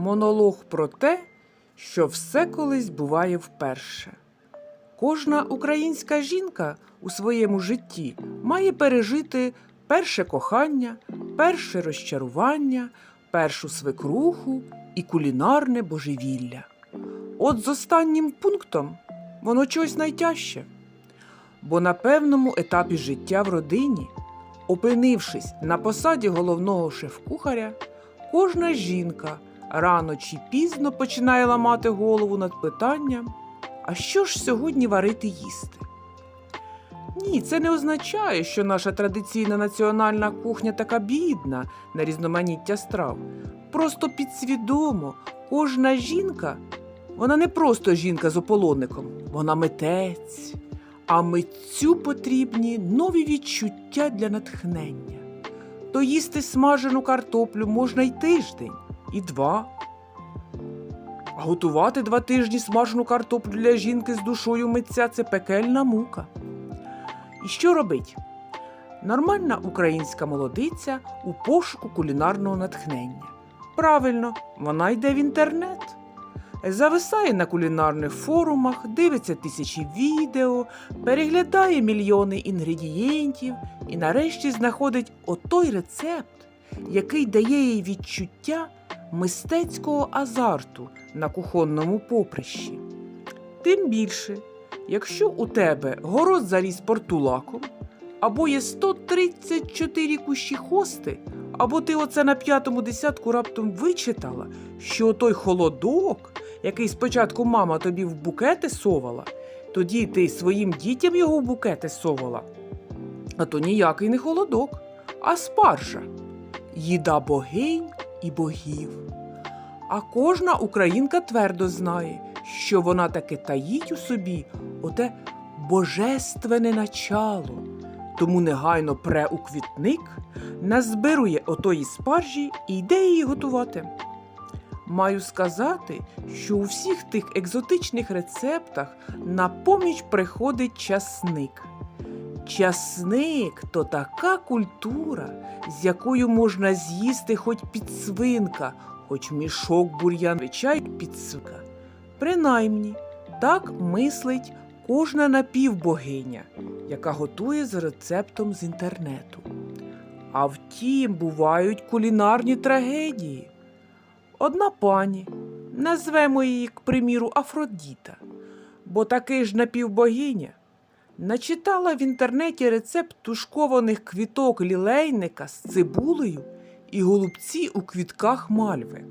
Монолог про те, що все колись буває вперше. Кожна українська жінка у своєму житті має пережити перше кохання, перше розчарування, першу свекруху і кулінарне божевілля. От з останнім пунктом воно чогось найтяжче. Бо на певному етапі життя в родині, опинившись на посаді головного шеф-кухаря, кожна жінка рано чи пізно починає ламати голову над питанням, а що ж сьогодні варити їсти? Ні, це не означає, що наша традиційна національна кухня така бідна на різноманіття страв. Просто підсвідомо кожна жінка, вона не просто жінка з ополонником, вона митець. А митцю потрібні нові відчуття для натхнення. То їсти смажену картоплю можна й тиждень, і два. Готувати два тижні смажену картоплю для жінки з душою митця це пекельна мука. І що робить? Нормальна українська молодиця у пошуку кулінарного натхнення. Правильно, вона йде в інтернет. Зависає на кулінарних форумах, дивиться тисячі відео, переглядає мільйони інгредієнтів і нарешті знаходить отой рецепт, який дає їй відчуття мистецького азарту на кухонному поприщі. Тим більше, якщо у тебе город заріс портулаком, або є 134 кущі хости, або ти оце на п'ятому десятку раптом вичитала, що той холодок, який спочатку мама тобі в букети совала, тоді ти своїм дітям його в букети совала. А то ніякий не холодок, а спаржа. Їда богинь і богів. А кожна українка твердо знає, що вона таки таїть у собі оте божественне начало. Тому негайно пре у квітник, назбирує отої спаржі і йде її готувати. Маю сказати, що у всіх тих екзотичних рецептах на поміч приходить часник. Часник то така культура, з якою можна з'їсти хоч підсвинка, хоч мішок бур'ян чай підсвинка. Принаймні, так мислить кожна напівбогиня, яка готує за рецептом з інтернету. А втім, бувають кулінарні трагедії. Одна пані, назвемо її, к приміру, Афродіта, бо таки ж напівбогиня, начитала в інтернеті рецепт тушкованих квіток лілейника з цибулею і голубці у квітках мальви.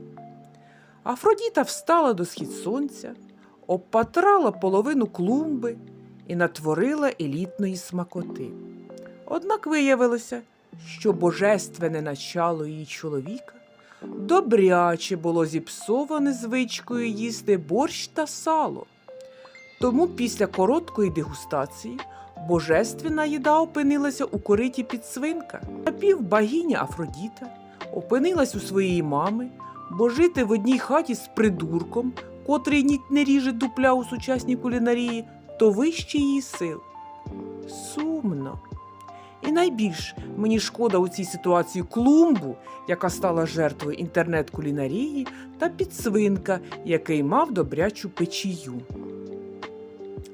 Афродіта встала до схід сонця, обпатрала половину клумби і натворила елітної смакоти. Однак виявилося, що божественне начало її чоловіка добряче було зіпсоване звичкою їсти борщ та сало. Тому після короткої дегустації божественна їда опинилася у кориті підсвинка. Напівбогиня Афродіта опинилась у своєї мами, бо жити в одній хаті з придурком, котрий ніть не ріже дупля у сучасній кулінарії, то вище її сил. Сумно. І найбільш мені шкода у цій ситуації клумбу, яка стала жертвою інтернет-кулінарії, та підсвинка, який мав добрячу печію.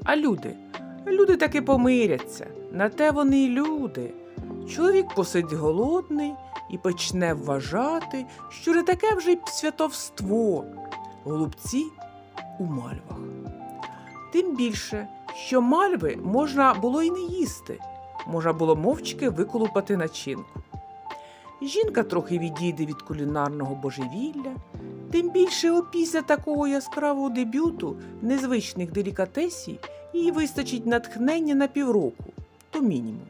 А люди, люди таки помиряться, на те вони й люди. Чоловік посидить голодний і почне вважати, що не таке вже й святовство, голубці у мальвах. Тим більше, що мальви можна було й не їсти, можна було мовчки виколупати начинку. Жінка трохи відійде від кулінарного божевілля, тим більше опісля такого яскравого дебюту незвичних делікатесій їй вистачить натхнення на півроку, то мінімум.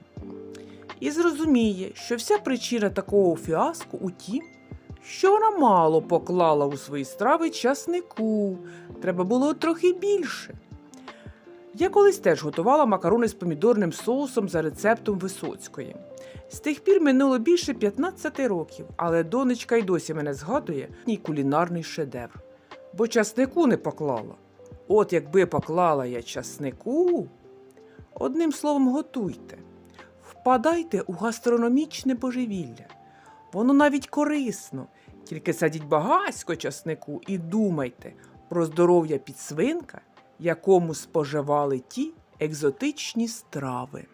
І зрозуміє, що вся причина такого фіаско у тім, що вона мало поклала у свої страви часнику, треба було трохи більше. Я колись теж готувала макарони з помідорним соусом за рецептом Висоцької. З тих пір минуло більше 15 років, але донечка й досі мене згадує мій кулінарний шедевр. Бо часнику не поклала. От якби поклала я часнику. Одним словом, готуйте, впадайте у гастрономічне божевілля. Воно навіть корисно, Тільки садіть багасько часнику і думайте про здоров'я підсвинка, якому споживали ті екзотичні страви.